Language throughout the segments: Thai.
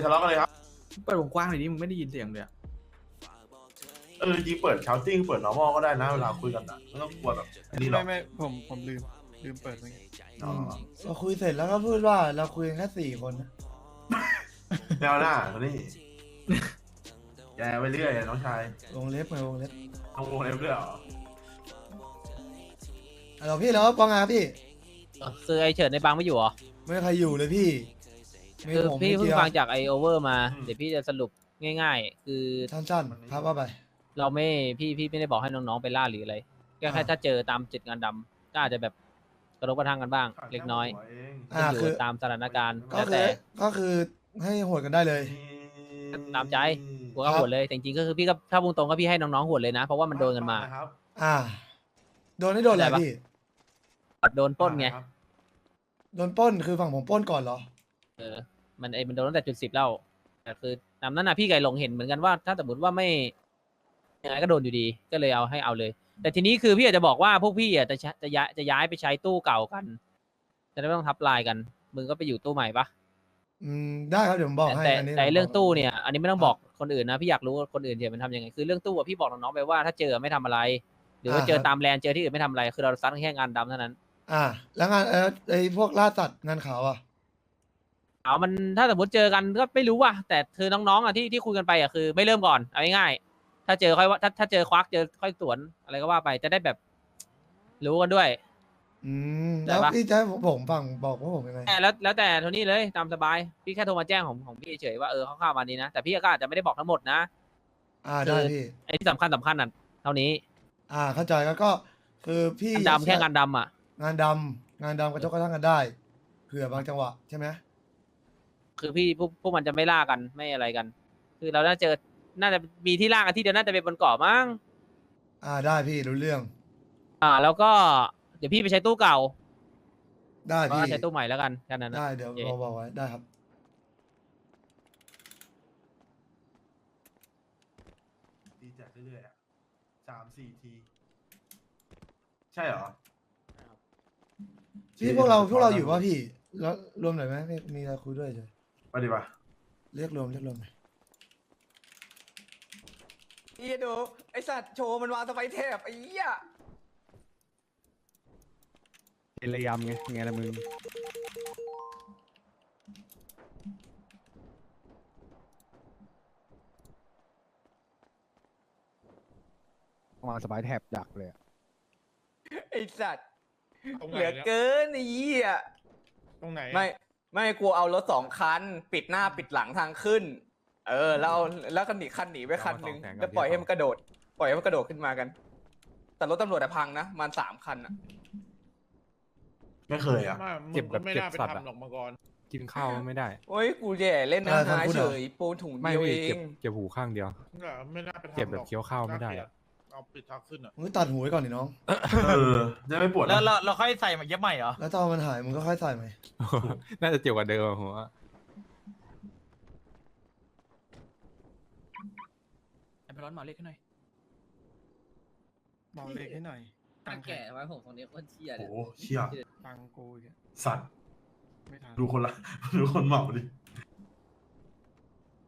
อย่าทะเลาะกันเลยครับเปิดวงกว้างหน่อยดิมึงไม่ได้ยินเสียงเลยอะเออจริงเปิดชาวติ้งเปิด normal ก็ได้นะเวลาคุยกันอะไม่ต้องกลัวแบบอันนี้หรอกไม่ไม่ผมผมลืมลืมเปิดเมื่อกี้อ๋อเราคุยเสร็จแล้วก็พูดว่าเราคุยกันแค่สี่คนนะแนวหน้าคนนี้แย่ไปเรื่อยน้องชายวงเล็บไงวงเล็บเอาวงเล็บด้วยเหรออะเราพี่แล้วว่าไงครับพี่คือไอเฉินในบางไม่อยู่เหรอไม่มีใครอยู่เลยพี่มี คือผมพี่มีเพิ่งเดียว ฟังจากไอโอเวอร์มาเดี๋ยวพี่จะสรุปง่าย ๆ คือสั้นๆครับว่าไป เราไม่พี่พี่ไม่ได้บอกให้น้องๆไปล่าหรืออะไรก็แค่อ่า ถ้าเจอตามจุดงานดำก็อาจจะแบบกระทบกระทั่งกันบ้าง เล็กน้อยอ่า ขึ้นอคืยู่อตามสถานการณ์ก็แล้วคืแต่อก็คือให้โหดกันได้เลย ตามใจหัวก็ครับหวดเลยแต่จริงๆก็คือพี่ก็ถ้าพูดตรงก็พี่ให้น้องๆหวดเลยนะเพราะว่ามันโดนกันมา ครับอ่า โดนให้โดนอะไรเข้าใจปะ พี่ โดนปล้นไงครับโดนปล้นคือฝั่งผมปล้นก่อนเหรอ เออ มันไอ้มันโดนตั้งแต่จุดสิบแล้วแต่คือตามนั้นนะพี่ไก่หลงเห็นเหมือนกันว่า ถ้าสมมติว่าไม่ยังไงก็โดนอยู่ดี ก็เลยเอาให้เอาเลย แต่ทีนี้คือพี่อาจจะบอกว่าพวกพี่อะจะใช้จะย้ายจะย้ายไปใช้ตู้เก่ากัน จะได้ไม่ต้องทับลายกัน มึงก็ไปอยู่ตู้ใหม่ปะอืมได้ครับเดี๋ยวผมบอกให้แต่อันนี้แต่เรื่องผมบกตู้เนี่ย อันนี้ไม่ต้องบอกคนอื่นนะพี่อยากรู้ว่าคนอื่นเนี่ยมันทำยังไงคือเรื่องตู้อะพี่บอกน้องๆไปว่าถ้าเจอไม่ทำอะไร หรือว่าเจอตามแลนด์เจอที่อื่นไม่ทำอะไร คือเราซัดแค่งานดำเท่านั้น อ่า แล้วงานเออไอพวกล่าสัตว์งานขาวอะ เอามันถ้าสมมติเจอกันก็ไม่รู้ว่ะแต่คือน้องๆอะที่ที่คุยกันไปอะคือไม่เริ่มก่อนเอาง่ายๆถ้าเจอค่อยว่าถ้าถ้าเจอควักเจอค่อยสวนอะไรก็ว่าไปจะได้แบบ รู้กันด้วย อืมได้แล้วปะ พี่จะให้ผมฟังบอกว่าผมยังไงแต่แล้วแล้วแต่โทนี่เลยตามสบายพี่แค่โทรมาแจ้งของของพี่เฉยๆว่าเออเขาเข้ามานี้นะแต่พี่ก็อาจจะไม่ได้บอกทั้งหมดนะอ่าได้พี่ ไอ้ที่สำคัญสำคัญน่ะเท่านี้อ่าเข้าใจแล้วก็ คือพี่งานดำแค่งานดำอะ งานดำงานดำกระจกกระทั่งกันได้เผื่อบางจังหวะใช่ไหม คือพี่พวกพวกมันจะไม่ล่ากันไม่อะไรกัน คือเราน่าเจอน่าจะมีที่ล่ากันที่เดียวน่าจะเป็นบนเกาะมั้งอ่าได้พี่รู้เรื่อง อ่า แล้วก็เดี๋ยวพี่ไปใช้ตู้เก่าได้ก็พี่ใช้ตู้ใหม่แล้วกันแค่นั้นนะได้เดี๋ยวโอเคบอกบอกไว้ได้ครับ ตีแจกเรื่อยๆอะสามสี่ที ใช่เหรอพี่พวกเราพวกเราอยู่ว่าพี่ แล้วรวมหน่อยไหมมีมีอะไรคุยด้วยเฉย ไปดิปะเรียกรวมเรียกรวมหน่อยเฮียดูไอสัตว์โชว์มันวางสไปเทปไอ้เหี้ยเป็นระยำไงไงละมึงวางสบายแทบดักเลยอะไอสัตว์ตรงเหไหนลือเนี่ยเกินไอ้เหี้ยตรงไหนไม่ ไม่กลัวเอารถสองคัน ปิดหน้าปิดหลังทางขึ้น เออแล้วเอาแล้วก็หนีคันหนีไปคันหนึ่งแล้วปล่อยให้มันกระโดด ปล่อยให้มันกระโดดขึ้นมากัน แต่รถตำรวจอะพังนะมันสามคันอะไม่เคยอะไม่มึงเจ็บแบบไม่เจ็บน่าไปสัตว์อะ ทำหรอกมาก่อน กินข้าวไม่ได้ โอ้ยกูแย่เล่นนะหายเฉยปูนถุงไม่เดียวพี่เอเจ็บง เจ็บหูข้างเดียว ไม่น่าไปทำเจ็บแบบหรอกเคี้ยวข้าวไม่ได้อะ เอาปิดทางขึ้นอะมึงก็ตัดหูไว้ก่อนดิน้อง เออจะไม่ปวดนะแล้วเราเราค่อยใส่มาเย็บใหม่เหรอ แล้วถ้ามันหายมึงก็ค่อยใส่ใหม่น่าจะเจ็บกว่าเดิมอะผมว่าไอ้พลอนหมอเล็กให้หน่อยเบาเล็กให้หน่อยตั้งแก่ไว้ผมคนนี้โคนเชี่ยเลโอ้ยโหเชี่ยตังกูอีกสัตว์ไม่ทันดูคนละ ดูคนเหมาดิ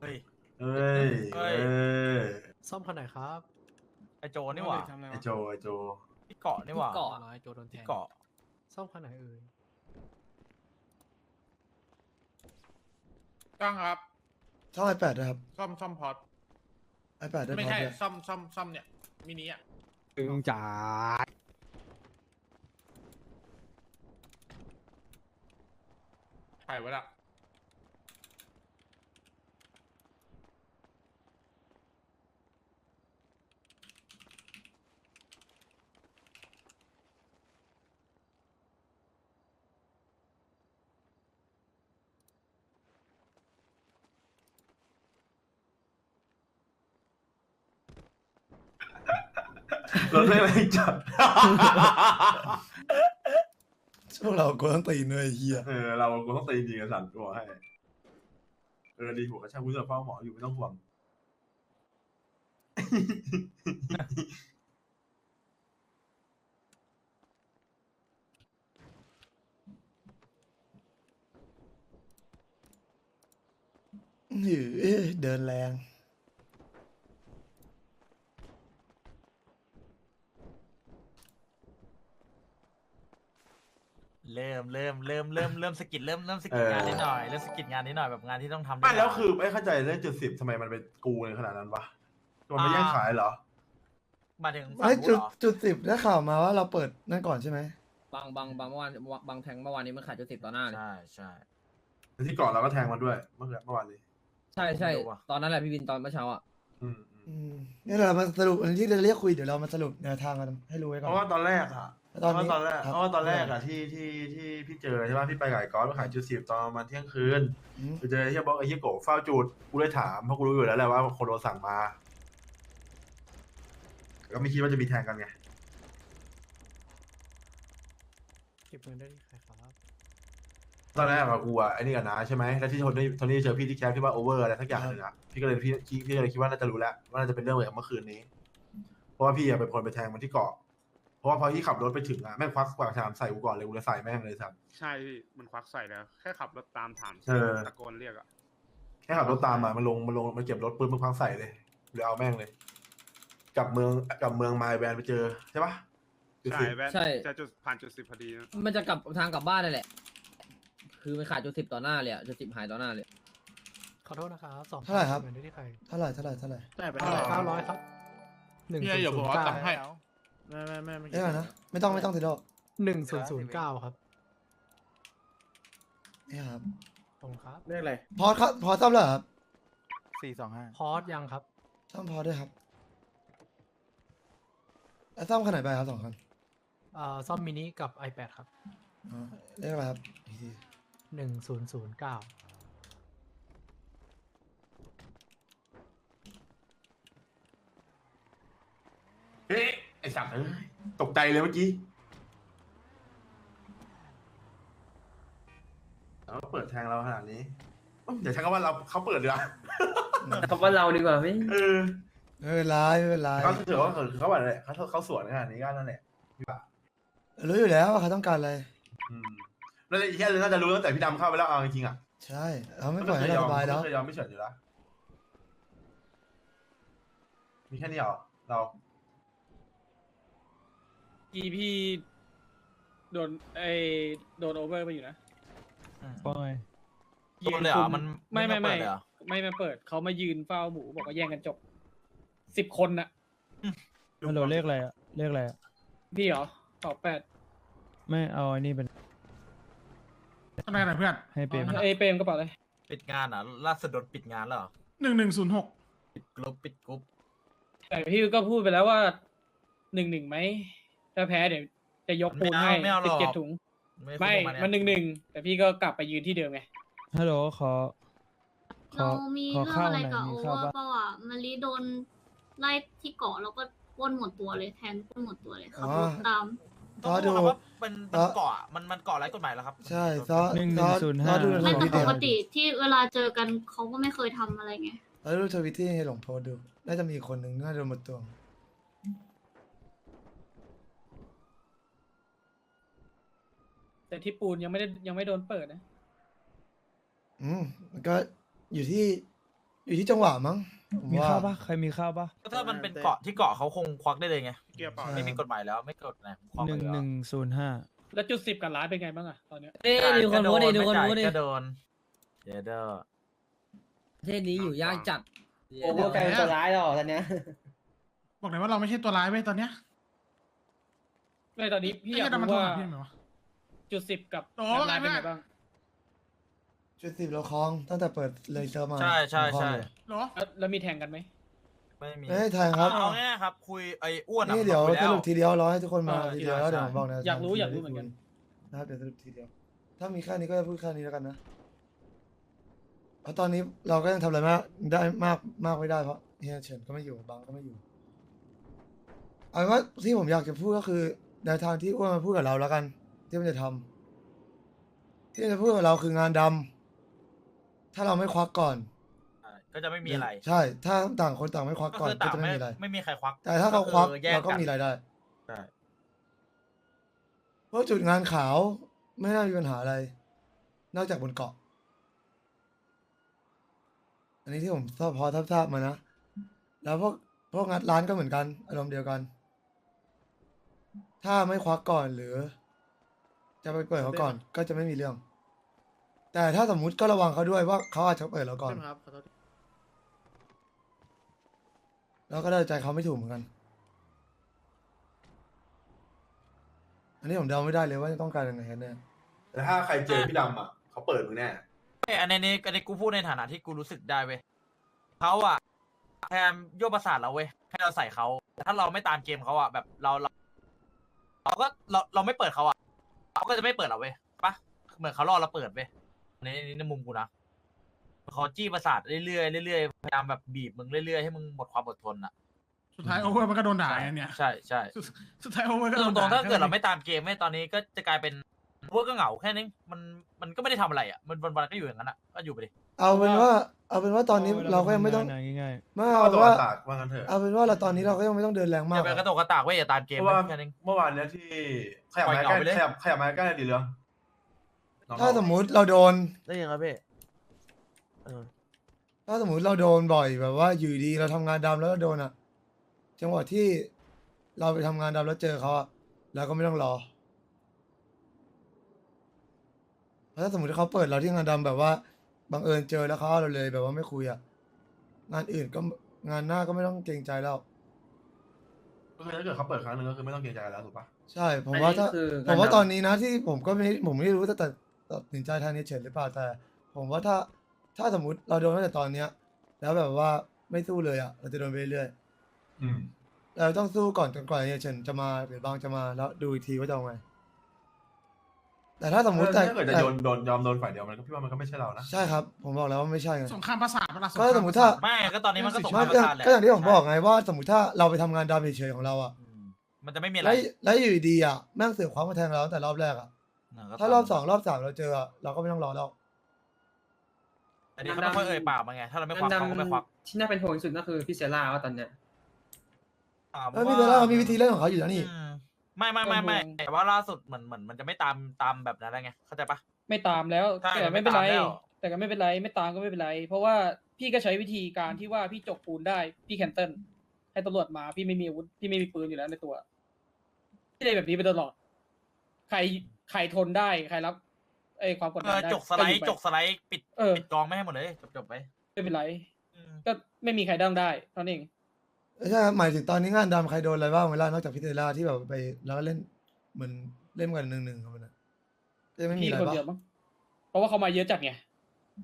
เฮ้ยเอ้ยเฮ้เอ้ยยซ่อมคันไหนครับ ไอโจนี่หว่าทำอะไรไอวะโจไอโจที่เกาะนี่หว่าเกาะ ร้อยโจโดนแทที่งเกาะซ่อมคันไหนเอ่ยตั้งครับ ช่องไอแปดนะครับ ซ่อมซ่อมพอดไอแปดได้ไม่พอใช่ ด้วยซ่อมซ่อมซ่อมเนี่ย มินิอะ ตึงจ๋าถ่ายไว้ละ รถไม่อะไรจัดพวกเรากลัวต้องตีนเลยไอ้เฮียเออเรากูต้องตีจริงกันสันตัวให้เออดีหัวกระชากผู้เสือเฝ้าหมออยู่ไม่ต้องห่วงอืมหือเดินแรง เริ่มเริ่มเริ่มเริ่มเริ่มสกิดเริ่มเริ่มสกิดงานนิดหน่อยเริ่มสกิดงานนิดหน่อยแบบงานที่ต้องทำไม่นิดหน่ยแล้วคือไม่เข้าใจเรื่องจุดสิบทำไมมันเป็นกูในขนาดนั้นวะมันไม่แย่งขายเหรอมาถึงฝั่ไอ้งจุนู้ดนเหรอจุดสิบได้ข่าวมาว่าเราเปิดนั่นก่อนใช่ไหมบางบางบางเมื่อวานบางแทงเมื่อวานนี้มันขายจุดสิบต่อหน้าเลยใช่ใช่ที่ก่อนเราก็แทงมันด้วยเมื่อคืนเมื่อวานนี้ ใช่ใช่ไม่รู้ว่ะตอนนั้นแหละพี่วินตอนเมื่อเช้าอะอืมอืมอืมนี่เรามาสรุปอันที่เราเรียกคุยเดี๋ยวเรามาสรุปแนวทางกันให้รู้ไว้ก่เพอนราะว่าตอนแรกอะแล้วเพ ตอนราะนี้ว่าตอนแรกครับเพราะว่าตอนแรกอะที่ที่ที่พี่เจอใช่ป่ะพี่ไปกับไอ้ก๊อตไปขายจุดสิบตอนประมาณเที่ยงคืนอืมไปเจอไอ้เฮียบอกไอ้เฮียโกะเฝ้าจุดกูเลยถามเพราะกูรู้อยู่แล้วแหละว่าคนโดนสั่งมาก็ไม่คิดว่าจะมีแทงกันไงเก็บเงินได้ที่ใครครับตอนแรกอะกูอะไอ้นี่กันนะใช่ไหมแล้วที่โทนี่โทนี่เจอพี่ที่แคสพี่ว่าโอเวอร์อะไรสักอย่างหนึ่งอะพี่ก็เลยพี่พี่พี่ก็เลยคิดว่าน่าจะรู้แล้วว่าน่าจะเป็นเรื่องเหมือนกับเมื่อคืนนี้ เพราะว่าพี่อะเป็นคนไปแทงมันที่เกาะ เพราะว่าพอที่ขับรถไปถึงอะแม่งควักปากฉลามใส่กูก่อนเลยกูเลยใส่แม่งเลยสัตว์ ใช่พี่มันควักใส่แล้ว แค่ขับรถตามถามเออ ตะโกนเรียกอะแค่ขับรถตามมามันลงมันลงมันเก็บรถปืนมันควักใส่เลยเลยเอาแม่งเลย กลับเมืองกลับเมืองไมล์แวนไปเจอใช่ปะดูใช่สิแว่นใช่ จะจุดผ่านจุดสิบพอดีนะมันจะกลับทางกลับบ้านนั่นแหละ คือมันขายจุดสิบต่อหน้าเลยอะจุดสิบหายต่อหน้าเลย ขอโทษนะครับสองเท่าไหร่ครับ เงินได้ที่ใครเท่าไหร่เท่าไหร่เท่าไหร่ได้ไปเท่าไหร่เก้าร้อยครับหนึ่งพี่เดี๋ยวผมเอาตังค์ให้ ไม่ไม่ไม่ไม่เอ้ยก่อนนะไม่ต้องไม่ต้องติดดอกหนึ่งศูนย์ศูนย์เก้าครับนี่ครับตรงครับเรียกอะไรพอครับพอซ่อมแล้วเหรอครับสี่สองห้าพอสยังครับซ่อมพอด้วยครับแล้วซ่อมขนาดไหนไปครับสองคันเอ่อซ่อมมินิกับ iPad ครับอ๋อเรียกอะไรครับอีกทีหนึ่งศูนย์ศูนย์เก้า เฮ้ยไอ สัตว์เอ้ยตกใจเลยเมื่อกี้แล้วเปิดแทงเราขนาดนี้เดี๋ยวใช้คำว่าเราเขาเปิดเลยอะคำว่าเราดีกว่าไหมเออไม่เป็นไรไม่เป็นไรเขาถือว่าเขาเขาแบบอะไรเขาเขาสวนขนาดนี้ก็นั่นแหละรู้อยู่แล้วว่าเขาต้องการอะไร อืมแล้วไอ้แค่เลยน่าจะรู้ตั้งแต่พี่ดำเข้าไปแล้วเอาจริงๆอะใช่เราไม่ปล่อยให้เราสบายแล้วไม่เคยยอมไม่เฉยอยู่แล้วมีแค่นี้เหรอเรา อีพี่โดนไอโดนโอเวอร์ไปอยู่นะตัวเลยเหรอมันไม่ไม่ไม่เปิดเลยเหรอไม่มาเปิดเขามายืนเฝ้าหมูบอกว่าแย่งกันจบสิบคนน่ะฮัลโหลเรียกอะไรอะเรียกอะไรอะพี่เหรอตอบแปดไม่เอาไอ้นี่เป็นทำไมนะเพื่อนให้เปรมเอยเปรมกระเป๋าเลยปิดงานอะล่าสุดโดนปิดงานแล้วเหรอหนึ่งหนึ่งศูนย์หกปิดกรุ๊ปปิดกรุ๊ปแต่พี่ก็พูดไปแล้วว่าหนึ่งหนึ่งไหม ถ้าแพ้เดี๋ยวจะยกปูนให้ไม่เอาหรสิบอก เจ็ดถุง ไม่พูดาเยมันหนึ่งหนึ่งแต่พี่ก็กลับไปยืนที่เดิมไง ฮัลโหลขอ ขอเรามีขอเรื่องข้าวอะไรหน่อยกับมีโอเวข้าอวร์ปะ เปล่าอะมารีโดนไล่ที่เกาะแล้วก็ปล้นหมดตัวเลยแทนปล้นหมดตัวเลยขับรถตามซอดูต้องบอกว่าเป็นซอมันเกาะมันมันเกาะไร้กฎหมายแล้วครับใช่ซอหนึ่งหซนึ่องศูนย์ซห้าอดูไม่ทแต่วิตปเดียวกติที่เวลาเจอกันเขาก็ไม่เคยทำอะไรไงแล้วดูทวิตที่ให้หลงโพสต์ดู น่าจะมีคนหนึ่งน่าจะโดนหมดตัว แต่ที่ปูนยังไม่ได้ยังไม่โดนเปิดนะ อืมมันก็อยู่ที่อยู่ที่จังหวะมั้งผมมีว่าข้าวปะใครมีข้าวปะถ้ามันเป็นเกาะที่เกาะเขาคงควักได้เลยไง เกียร์เปล่าใช่ไม่มีกฎหมายแล้วไม่กฎนะควักหนึ่งเลยหนึ่งศูนย์ห้าแล้วจุดสิบกับร้านเป็นไงบ้างอะตอนเนี้ย เอ้ยดูคนรู้ดิดูคนรู้ดิก็โดนเดี๋ยวเด้อประเทศนี้อยู่ยากจัดโอเวอร์กลายเป็นตัวร้ายหรอตอนเนี้ยบอกเลยว่าเราไม่ใช่ตัวร้ายเว้ยตอนเนี้ยไม่ตอนนี้พี่อยากไอ้เหี้ยแต่มันรู้โทรว่าหาพี่ไหมวะ จุดสิบกับโอ้ร้านเป็นไม่ไงไม่บ้างจุดสิบเราคลองตั้งแต่เปิดเลยเซอร์มาใช่ใช่เราคล้องใช่เลยเหรอแล้วแล้วมีแทงกันไหมไม่มีไม่ให้แทงครับ เอาง่ายๆครับคุยไอ้อ้วนอะนี่เดี๋ยวคุสแล้วรุปทีเดียวรอให้ทุกคนมาเออทีเดียวแล้วใช่เดี๋ยวผมบอกแนวทงอยากรู้ที่อยากรู้จะได้เหมือนกันคุยนะครับเดี๋ยวสรุปทีเดียว ถ้ามีแค่นี้ก็จะพูดแค่นี้แล้วกันนะเพราะตอนนี้เราก็ยังทำอะไรมากได้มากมากไม่ได้เพราะเฮียเฉินก็ไม่อยู่บางก็ไม่อยู่เอาเป็นว่าที่ผมอยากจะพูดก็คือแนวทางที่อ้วนมาพูดกับเราแล้วกัน ที่มันจะทำที่มันจะพูดกับเราคืองานดำถ้าเราไม่ควักก่อนก็จะไม่มีอะไรใช่ ถ้าต่างคนต่างไม่ควักก็ก่อนคือก็ต่างจะไม่ไม่มีอะไร ไม่มีใครควักแต่ถ้าเขาควักอแยเราก็นมีรายได้ ใช่เพราะจุดงานขาวไม่น่ามีปัญหาอะไร นอกจากบนเกาะ อันนี้ที่ผมทราบพอทราบทราบมานะ แล้วพวกพวกงัดร้านก็เหมือนกัน อารมณ์เดียวกัน ถ้าไม่ควักก่อนหรือ จะไปเปิดเขาก่อนก็จะไม่มีเรื่อง แต่ถ้าสมมุติก็ระวังเขาด้วยว่าเขาอาจจะเปิดเราก่อนครับขอโทษแล้วก็ได้ใจเขาไม่ถูกเหมือนกัน อันนี้ผมเดาไม่ได้เลยว่าจะต้องการยังไงกันแน่ แต่ถ้าใครเจอพี่ดำอะเขาเปิดมึงแน่ เอ้ยอันนี้นี่อันนี้กูพูดในฐานะที่กูรู้สึกได้เว้ยเขาอะพยายามโยกประสาทเราเว้ยให้เราใส่เขาแต่ถ้าเราไม่ตามเกมเขาอะแบบเราเราเราก็เราเราไม่เปิดเขาอะ เขาก็จะไม่เปิดเราเว้ยปะเหมือนเขาล่อเราเปิดเว้ยในในในมุมกูนะเขาจี้ประสาทเรื่อยๆเรื่อยๆพยายามแบบบีบมึงเรื่อยๆให้มึงหมดความอดทนอะสุดท้ายโอเวอร์มันก็โดนด่าไงเนี่ยใช่ใช่สุดสุดท้ายโอเวอร์ก็คือโดนตรด่างๆถ้าเกิดเราไม่ตามเกมไม่ตอนนี้ก็จะกลายเป็นพวกก็เหงาแค่นี้มันมันก็ไม่ได้ทำอะไรอะมันวันๆก็อยู่อย่างนั้นอะก็อยู่ไปดิเอาเป็นว่า เอาเป็นว่าตอนนี้เราก็ยังไม่ต้องเวลาทำงานง่ายไม่ก็เอาตัวว่าตากว่างั้นเถอะ เอาเป็นว่าเราตอนนี้เราก็ยังไม่ต้องเดินแรงอมากย่าไปกระโตกกระตากเว้ยอย่าตามเกมเพราะว่าแค่นี้เมื่อวานเนี้ยที่ขยับปล่อยมาเหใกงาล้ไปเลย ขยับขยับมาใกล้ดีเรื่องน้องถ้าสมมุติเราโดน ได้ยังครับพี่เออถ้าสมมุติเราโดนบ่อยแบบว่าอยู่ดีเราทำงานดำแล้วเราโดนอะจังหวะที่เราไปทำงานดำแล้วเจอเขาอะเราก็ไม่ต้องรอเพราะถ้าสมมติเขาเปิดเราที่งานดำแบบว่า บังเอิญเจอแล้วเขาเอาเราเลยแบบว่าไม่คุยอะ งานอื่นก็งานหน้าก็ไม่ต้องเกรงใจแล้ว ก็คือถ้าเกิดเขาเปิดครั้งหนึ่งก็คือไม่ต้องเกรงใจแล้วถูกปะใช่ ผมว่าถ้าอันนี้คือผมว่าการดำตอนนี้นะที่ผมก็ไม่ผมไม่รู้จะตัดตัดสินใจทางนี้เฉยหรือเปล่าแต่ ผมว่าถ้าถ้าสมมติเราโดนตั้งแต่ตอนเนี้ย แล้วแบบว่าไม่สู้เลยอะ เราจะโดนไปเรื่อยอืมๆเราต้องสู้ก่อนจนกว่าเฮียเฉินจะมาหรือบางจะมาแล้วดูอีกทีว่าจะเอาไง แต่ถ้าสมมติแต่ถ้าเกิดจะแต่โดนโดนยอมโดนฝ่ายเดียวมันก็พี่ว่ามันก็ไม่ใใช่เรานะใช่ครับ ผมบอกแล้วว่าไม่ใช่ไง สงครามประสาทเวลาสงคก็รามสมมุติถ้า ไม่ก็ตอนนี้มันก็ตกไม่มาประสาทแหละก็อย่างที่ผมบอกไงว่า สมมติถ้าเราไปทำงานดำเฉยๆของเราอะอืมมันจะไม่มีอะไรแล้วแล้วอยู่ดีๆอะแม่งเสือกคว้ามาแทงเราตั้งแต่รอบแรกอะนะก็ถ้ารอบสองรอบสามเราเจออะเราก็ไม่ต้องรอแล้ว อันนี้เขาไม่ค่อยเอ่ยปากมาไง ถ้าเราไม่ควักเขาก็ไม่ควักที่น่าเป็นห่วงที่สุดก็คือพี่เซล่าว่าตอนเนี้ยอ่าเออมีแต่เรามีวิธีเล่นของเขาอยู่แล้วนี่ อืม ไม่ไม่ไม่ไม่แต่ว่าล่าสุดเหมือนเหมือนมันจะไม่ตามตามแบบนั้นแล้วไงเข้าใจปะ ไม่ตามแล้วใช่แต่ไม่เป็นไรไม่ตามแล้ว แต่ก็ไม่เป็นไรไม่ตามก็ไม่เป็นไร เพราะว่าพี่ก็ใช้วิธีการที่ว่าพี่จกปูนได้พี่แคนเซิลให้ตำรวจมาพี่ไม่มีอาวุธพี่ไม่มีปืนอยู่แล้วในตัวพี่เลยแบบนี้ไปตลอด ใครใครทนได้ใครรับไอ้ความกดเอดันอได้จกสไลอยู่ด์ป จกสไลด์ปิดเออ ปิดกองไม่ให้หมดเลยจบจบไปไม่เป็นไร อืมก็ไม่มีใครดั้งได้เท่านั้นเอง ใช่ครับหมายถึงตอนนี้งานดำใครโดนอะไรบ้างเวลานอกจากพิเตล่าที่แบบไปแล้วก็เล่นเหมือนเล่นกันหนึ่งหนึ่งๆครับมันนะจะไม่มีพี่อะไรคนบ้างเดียวมั้งเพราะว่าเขามาเยอะจัดไง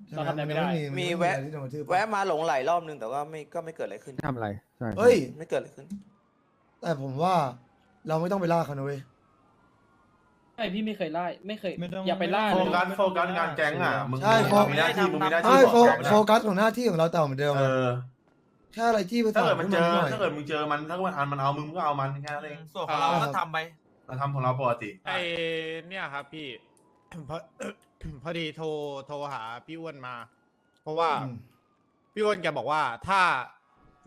ใช่ไหมเราทำอะไรไม่ได้นมีนไแวะอะไรที่โดนกระทืบแวะมาหลงไหลรอบนึงแต่ว่าไม่ก็ไม่เกิดอะไรขึ้นทำอะไร ใช่ เฮ้ย ไม่เกิดอะไรขึ้น แต่ผมว่าเราไม่ต้องไปล่าเขานะเว้ยไม่พี่ไม่เคยไล่ไม่เคย ไม่ต้องอย่าไปล่าโฟเลยกัสโฟกัสงานแก๊งอะ มึงใช่ มึงมีหน้าที่มึงมีหน้าที่ไม่บโฟอกแก๊งโฟนะกัสของหน้าที่ของเราแต่เหมือนเดิมเออะอ แค่อะไรที่ไปถ้าสาเกินดมันขึ้นเจมาอหน่อยถ้าเกิดมึงเจอมันถ้ามันอันมันเอามึงก็เอามันแค่นั้นเองส่วนของเราอ่าก็ทำไป เราทำของเราปกติไอเนี่ยครับพี่ พอ พอดีโทรโทรหาพี่อ้วนมา เพราะว่าอืมพี่อ้วนแกบอกว่าถ้า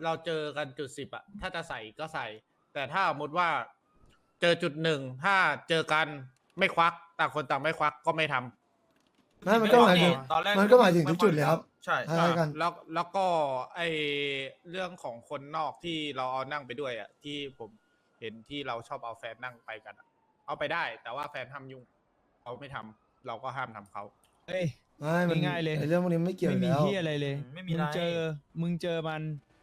เราเจอกันจุดสิบอะถ้าจะใส่ก็ใส่ แต่ถ้าสมมติว่าเจอจุดหนึ่งถ้าเจอกันไม่ควักต่างคนต่างไม่ควักก็ไม่ทำไม่มันก็หมายถึงตอนแรก มันก็หมายถึงทุกจุดเลยครับ ใช่ใช่กัน แล้วแล้วก็ไอเรื่องของคนนอกที่เราเอานั่งไปด้วยอะที่ผมเห็นที่เราชอบเอาแฟนนั่งไปกันอะเอาไปได้ แต่ว่าแฟนทำยุ่งเขาไม่ทำเราก็ห้ามทำเขาเฮ้ย ไม่มันง่ายๆเลย ไอ้เรื่องพวกนี้ไม่เกี่ยวไม่มีแล้ว ที่อะไรเลยไม่มีมึอะงไรเจอ มึงเจอมัน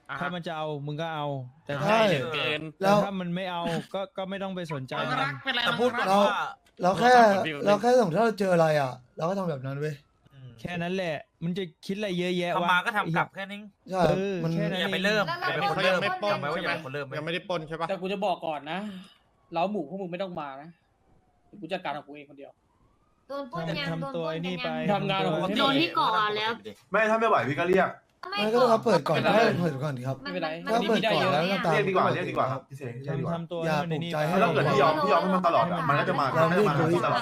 อ่าฮะ ถ้ามันจะเอา มึงก็เอา แต่ใช่ถ้าเกินแล้แต่วถ้ามันไม่เอา ก็ก็ไม่ต้องไปสนใจมันก็มัรันกเป็นไรแต่พูดก่อนเรา ว่า เราแค่โทรศัพท์มันเราแค่สมมติถ้าเราเจออะไรอะ เราก็ทำแบบนั้นเว้ยอืมแค่นั้นแหละ มันจะคิดอะไรเยอะแยะวะทำมาก็ทำกลับแค่นี้ใช่เออมัน แค่นั้นอย่าไปเริ่มแล้วอย่าเราเป็นคนเริ่มไม่ปล้นจำไว้ว่าใช่อย่าไหมเป็นคนเริ่มเว้ยยังไม่ได้ปล้นใช่ปะแต่กูจะบอกก่อนนะเล้าหมูพวกมึงไม่ต้องมานะเดี๋ยวกูจัดการของกูเองคนเดียว โดนปล้นยังทำโดนตัวปล้นไอ้กันี่นไป ยัง ทำงานของผม โดนที่เกาะแล้ว ไม่ถ้าไม่ไหวพี่ก็เรียก ไม่ก็ต้องเขาเปิดก่อนไม่ก็เป็นไรให้เปิดก่อนดีครับ ไม่เป็นไรมันถ้ามันเปิดก่อนแล้วมีก็เยตามเรียกดีกว่าเรียกดีกว่าครับพี่เสกเรียกดีกว่า ทำตัวอย่าให้มันปลุกนี่ใจไปให้ ถ้าเกิดพี่ยอมพี่ยอมให้มันตลอดอะมันก็จะมาเรามันรีก็บจะมารีบตลอด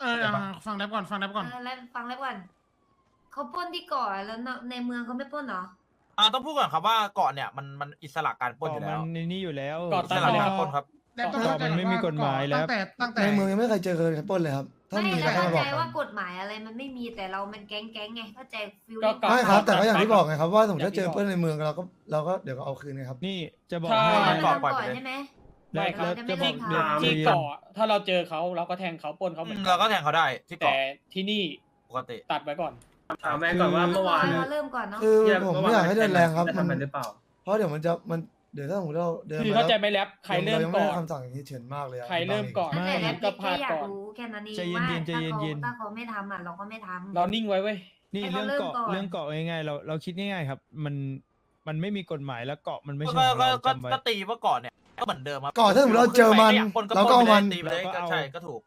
เอออะฟังแรปก่อนฟังแรปก่อน เออแล้วฟังแล้วก่อน เขาปล้นที่เกาะแล้วในเมืองเขาไม่ปล้นเหรอ อ่าต้องพูดก่อนครับว่าเกาะเนี่ยมันมันอิสระการปล้นอยู่มัแล้วนในนี่อยู่แล้วก่ออิตั้สงระไปเลยการปล้นครับ แต่ต้องก็เข้าใจมันไม่มีกฎหมายแล้ว ตั้งแต่ตั้งแต่ในเมืองยังไม่เคยเจอเคยปล้นเลยครับถ้าไม่มีเราแล้วก็เข้ามาบใจอกกัว่านกฎหมายอะไรมันไม่มีแต่เรามันแก๊งแก๊งๆไงเข้าใจฟิลก็ลิ่งก็ ไม่ครับแต่ก็อย่างที่บอกไงครับว่าสมมติอย่างถ้าเจอที่บอกปล้นในเมืองเราก็เราก็เดี๋ยวก็เอาคืนไงครับ นี่จะบอกถ้าให้ก่อนนะก่อนก่อนใช่ไหมแล้วไม่ครับ แล้วจะบอกเดี๋ยว ที่ใจเย็นเกาะถ้าเราเจอเขาเราก็แทงเขาปล้นเขาเหมือนเราก็แทงเขาได้ที่แต่เกาะที่นี่ปกติ ตัดไว้ก่อน ถามแม่ก่อนว่าเมื่อวานเราเริ่มก่อนเนาะคือผมไม่อยากให้เดินแรงครับได้มันทำมันหรือเปล่า เพราะเดี๋ยวมันจะมันเดี๋ยวถ้าสมมติเราเดินคือมาเข้าใจแล้วไหมแรปใครเริ่มยังไม่ก่อได้นคำสั่งอย่างนี้เฉินมากเลยอะใครเริ่มก่อนนั่นแหละอัแล้วก็แค่พลาดอยากก่อนรู้แค่นั้นเองใจเย็นว่าๆใจถ้าเขาเย็นๆถ้าเขาไม่ทำอะเราก็ไม่ทำเรานิ่งไว้เว้ยนี่ให้เรื่องเขาเริ่มเกาะก่อนเรื่องเกาะง่ายๆเราเราคิดง่ายๆครับ มันมันไม่มีกฎหมายแล้วเกาะมันไม่ใช่ก็ของก็เราก็จำไว้ก็ตีว่าก่อนเนี่ยก็เหมือนเดิมครับก่อนถ้าสมมติเราเจอมันขึ้ไปอยากปล้นก็เราปก็ล้เอานไปมันเลยตีไปเลยเราก็ก็เอาใช่ก็ถูก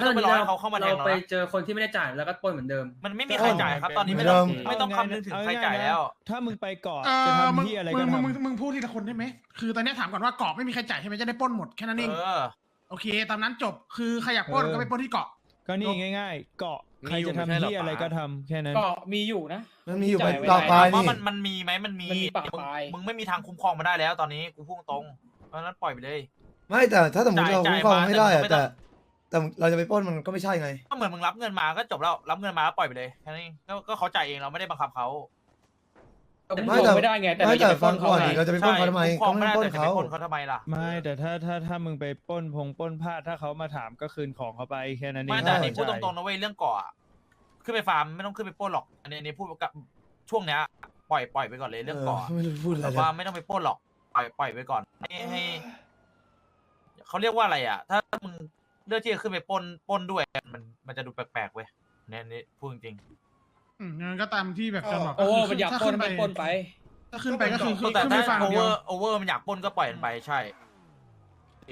ถ้าต้องไปรอให้เขาเข้ามาแทงเราเราไปนะเจอคนที่ไม่ได้จ่ายแล้วก็ปล้นเหมือนเดิม มันไม่มีใครจ่ายครับ ตอนนี้ไม่เหมืต้ออนงเดิมไม่ต้องคำนึงถึงใครจ่ายแล้ว ถ้ามึงไปเกาะเอจะอมึงทำที่อะไรมึก็งมึงมึงทำมึงพูดทีละคนได้ไหมคือตอนเนี้ยถามก่อนว่าเกาะไม่มีใครจ่ายใช่ไหมจะได้ปล้นหมดแค่นั้นเอง เออ โอเค ตามนั้นจบ คือใครอยากปล้นเออก็ไปปล้นที่เกาะ ก็นี่ง่าย ๆ เกาะใครจะทำมีอยู่ไม่ใช่ที่เหรออะไรป๋า ก็ทำแค่นั้น ก็มีอยู่นะ มันมีอยู่ไปจ่ายไว้ปลาปลายว่านี่มันมันมีไหมมันมีมันมีปะมึงปลาย มึงไม่มีทางคุ้มครองมาได้แล้ว ตอนนี้กูพุ่งตรงเพราะฉะนั้นปล่อยไปเลย ไม่แต่ถ้าสมมติเราจ่ายคุ้มครองมาไม่ได้อะแต่แต่ไม่ต้อง แต่เราจะไปปล้นมันก็ไม่ใช่ไง ก็เหมือนมึงรับเงินมาก็จบแล้วรับเงินมาแล้วปล่อยไปเลยแค่นั้นเองก็ก็เขาจ่ายเองเราไม่ได้บังคับเขาแต่ไม่ไม่แต่ ไม่ได้ไง แต่ไม่เราจะแต่ไปปล้นเขาฟังก่อนไงดิเราจะไปปล้นเขาทำไมใช่คุ้มครองไม่ได้ก็ไม่แต่ได้จะปไปล้ปนล้นเขาเขาทำไมล่ะ ไม่แต่ถ้าถ้าถ้ามึงไปปล้นพงปล้นผ้าถ้าเขามาถามก็คืนของเขาไปแค่นั้นเองไม่แต่อันนี้ใช่พูดตรงๆนะเว้ยเรื่องเกาะอะขึ้นไปฟาร์มไม่ต้องขึ้นไปปล้นหรอก อันนี้อันนี้พูดกับช่วงเนี้ยปล่อยปล่อยไปก่อนเลยเรื่องเกาะเออไม่รู้พูดอะไรแต่เลยว่าไม่ต้องไปปล้นหรอกปล่อยปล่อยไปก่อนให้ให้เขาเรียกว่าอะไรอะ ถ้ามึง เลือกที่จะขึ้นไปปล้นปล้นด้วย มันมันจะดูแปลกๆเว้ยเนี่ยอันนี่พูดจริงอืมงั้นก็ตามที่แบบจำบอกโอ้คืมันอยากถ้ปล้นขึ้ไปปล้นไป ถ้าขึ้นไปก็คือคือแต่ขึ้นไปถ้าฟังโอเดีเวยวอร์โอเวอร์มันอยากปล้นก็ปล่อยมันไปใช่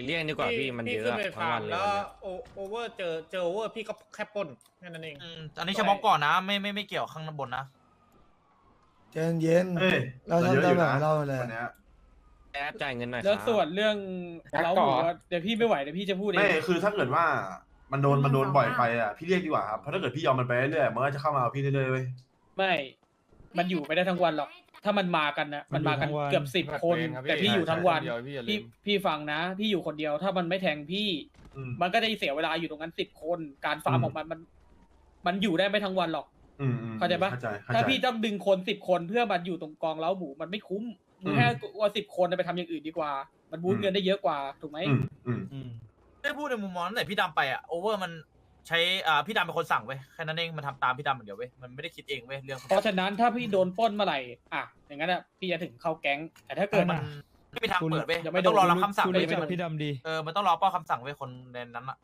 เลี่ยงดีกว่าพี่มันเยอะขึ้นไปฟาร์มแล้วโอโอเวอร์เจอเจอโอเวอร์พี่ก็แค่ปล้นแค่นั้นเอง อืมอันนี้เฉพาะก่อนนะไม่ไม่ไม่เกี่ยวข้างบนนะใจเย็นเฮ้ยเราเยอะทำอตามยู่แบบนะของเราแหละวันเนี้ย แอปจ่ายเงินหน่อยแล้วครับส่วนเรื่องแอปเราก่บออกว่าเดี๋ยวพี่ไม่ไหวเดี๋ยวพี่จะพูดเอไม่งคือถ้าเกิดว่ามันโดนมันโดนบ่อยไปอะพี่เรียกดีกว่าครับเพราะถ้าเกิดพี่ยอมมันไปเรื่อยๆมันก็จะเข้ามาเอาพี่เรื่อยๆเว้ยไม่ มันอยู่ไม่ได้ทั้งวันหรอก ถ้ามันมากันนะมันมากันเกือบสิบคน แต่พี่อยู่ทั้งวัน พี่พี่ฟังนะ พี่อยู่คนเดียวถ้ามันไม่แทงพี่ อืม มันก็จะเสียเวลาอยู่ตรงนั้นสิบคน การฟาร์มอืม ของมันมัน มันอยู่ได้ไม่ทั้งวันหรอก อืมอืมเข้าใจปะ เข้าใจเข้าถ้าใจพี่ต้องดึงคนสิบคนเพื่อมาอยู่ตรงกองเล้าหมูมันไม่คุ้ม มึงแค่ว่าสิบคนไปทำอย่างอื่นดีกว่า มันบูนเงินได้เยอะกว่าถูกไหมอืมอืมอืมได้พูดในมุมมองตั้งแต่พี่ดำไปอะโอเวอร์มันใช้อ่าพี่ดำเป็นคนสั่งเว้ยแค่นั้นเองมันทำตามพี่ดำอย่างเดียวเว้ยมันไม่ได้คิดเองเว้ยเรื่องพวกเพนี้ราะฉะนั้นถ้าพี่โดนปล้นเมื่อไหร่อะอย่างนั้นอะพี่จะถึงเข้าแก๊งแต่ถ้าเกิดมันไม่มีทางเปิดเว้ยยังไม่มันต้องรอรับคำสั่งกูเว้ยรู้จักพี่ดำดีเออมันต้องรอป้อนคำสั่งเว้ยคนในนั้นอะ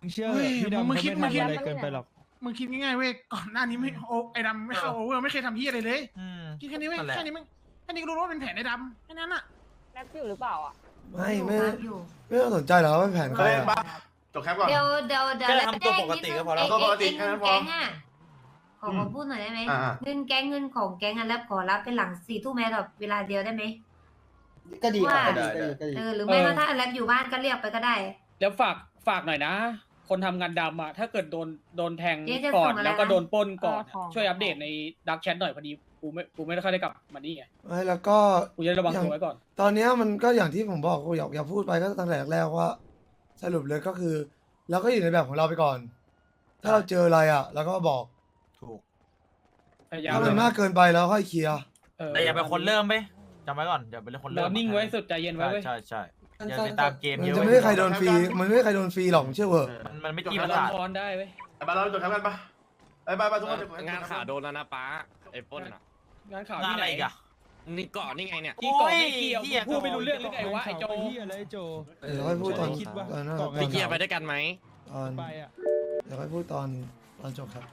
มึงเชื่อเฮ้ยพี่ดำมึเขางคิดไม่มึงคิดทำอะไรเกินไปหรอกมึงคิดง่ายๆเว้ยก่อนหน้านี้ไม่โอไอ้ดำไม่เข้าโอเวอร์ไม่เคยทำที่อะไรเลยอืมคิดแค่นี้เว้ยนั่นแหละแค่นี้มึง แค่นี้ก็รู้ว่าเป็นแผนไอ้ดำแค่นั้นอะแรปอยู่หรือเปล่าอะไม่ไม่อยู่ไม่ต้องสนใจหรอกว่าเป็นแผนใครเฮ้ยอะปั๊บจบแคปก่อน เดี๋ยวเดี๋ยวเดี๋ยวแค่แล้วทำตัวปกติก็พอแล้วเงตัวปกติเงแค่นั้นพอ แก๊งอะขออืมขอพูดหน่อยได้ไหมอ่าเงินแก๊งเงินของแก๊งอันแล้วขอรับเป็นหลังสี่ทุ่มแม้แบบเวลาเดียวได้ไหม ก็ดีว่าก็ดีก็ดีก็ดี เออหรือไม่ก็ถ้าอันแรปอยู่บ้านก็เรียกไปก็ได้ แล้วฝากฝากหน่อยนะ คนทำงานดำอะ ถ้าเกิดโดนโดนแทงเจ๊จะก่อส่นงอะไรแล้วก็นะโดนปล้นก่อนเออของ ช่วยอัปเดตในดักแชทหน่อยพอดี กูไม่กูไม่ได้ค่อยได้กลับมานี่ไงไม่แล้วก็กูจะระวังตัวไว้ก่อน ตอนเนี้ยมันก็อย่างที่ผมบอกกูอยากอยากพูดไปก็ตั้งแต่แรกๆว่า สรุปเลยก็คือเราก็อยู่ในแบบของเราไปก่อน ถ้าเราเจออะไรอะเราก็มาบอกถูกพยายามถ้ามันมากเกินไปเราค่อยเคลียร์เออแต่อย่าเป็นคนเริ่มไปจำไว้ก่อนอย่าเป็นคนเริ่เรามนิ่งไว้สุดใจเย็นไว้ใช่เว้ยใช่ใช่อย่าไปตามเกมมันเยอะจะเว้ยไม่มีใครโดนฟรีมันไม่มีใครโดนฟรีหรอกผมเชื่อเถอะมันมันไม่จี้มัประนสาทร้อนได้เว้ยไอ้บ้านเราจบแคปกันปะไอ้บ้านบ้านทุกคนจบแคปงานข่าวโดนแล้วนะป้าไอ้ปล้นอะ งานข่าวงานที่อะไหนไรอีกอะนี่เกาะนี่ไงเนี่ย ที่ก่อนไม่เกี่ยวโอ้ยเหี้ย พูดไม่รู้เรื่องหรือไงวะไอ้โจเหี้ยอะไรไอ้โจ เดี๋ยวค่อยพูดตอนคิดว่า ตอนนั้นเกาะตอนพี่เกียร์ไปด้วยกันไหมตอนไปอะ เดี๋ยวค่อยพูดตอนตอนจบครับ